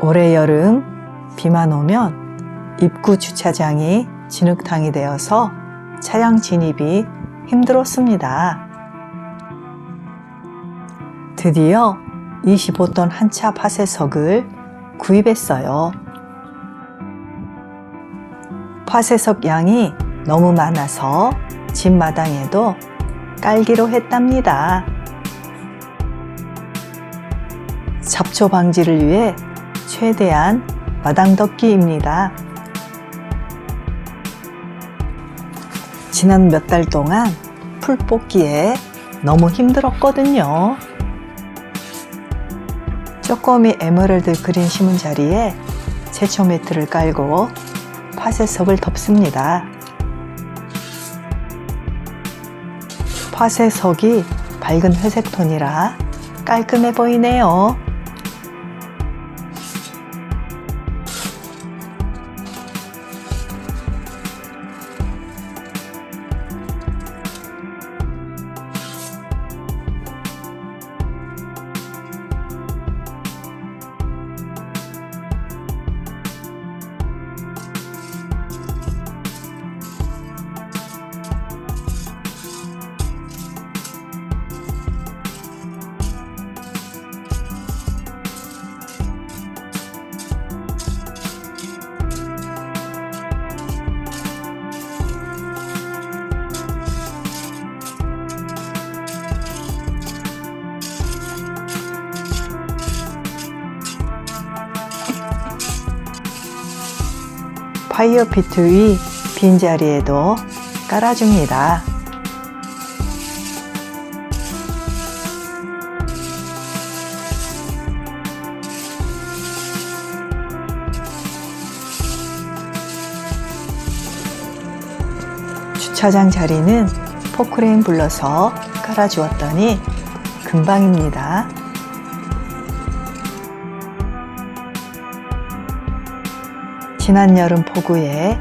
올해 여름 비만 오면 입구 주차장이 진흙탕이 되어서 차량 진입이 힘들었습니다. 드디어 25톤 한차 파쇄석을 구입했어요. 파쇄석 양이 너무 많아서 집 마당에도 깔기로 했답니다. 잡초 방지를 위해 최대한 마당 덮기입니다. 지난 몇 달 동안 풀 뽑기에 너무 힘들었거든요. 쪼꼬미 에메랄드 그린 심은 자리에 제초 매트를 깔고 파쇄석을 덮습니다. 파쇄석이 밝은 회색 톤이라 깔끔해 보이네요. 파이어피트 위 빈자리에도 깔아줍니다. 주차장 자리는 포크레인 불러서 깔아주었더니 금방입니다. 지난 여름 폭우에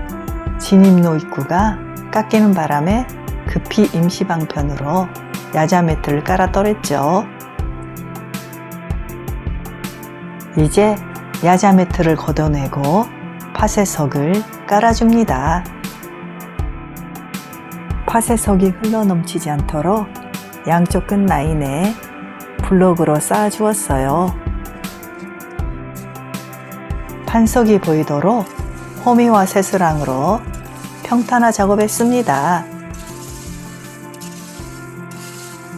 진입로 입구가 깎이는 바람에 급히 임시 방편으로 야자 매트를 깔아 떨었죠. 이제 야자 매트를 걷어내고 파쇄석을 깔아줍니다. 파쇄석이 흘러넘치지 않도록 양쪽 끝 라인에 블록으로 쌓아주었어요. 판석이 보이도록 호미와 세수랑으로 평탄화 작업했습니다.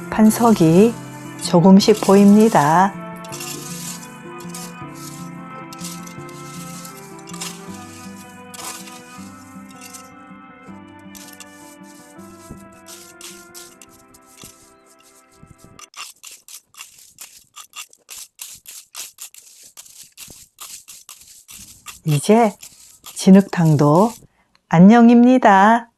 판석이 조금씩 보입니다. 이제 진흙탕도 안녕입니다.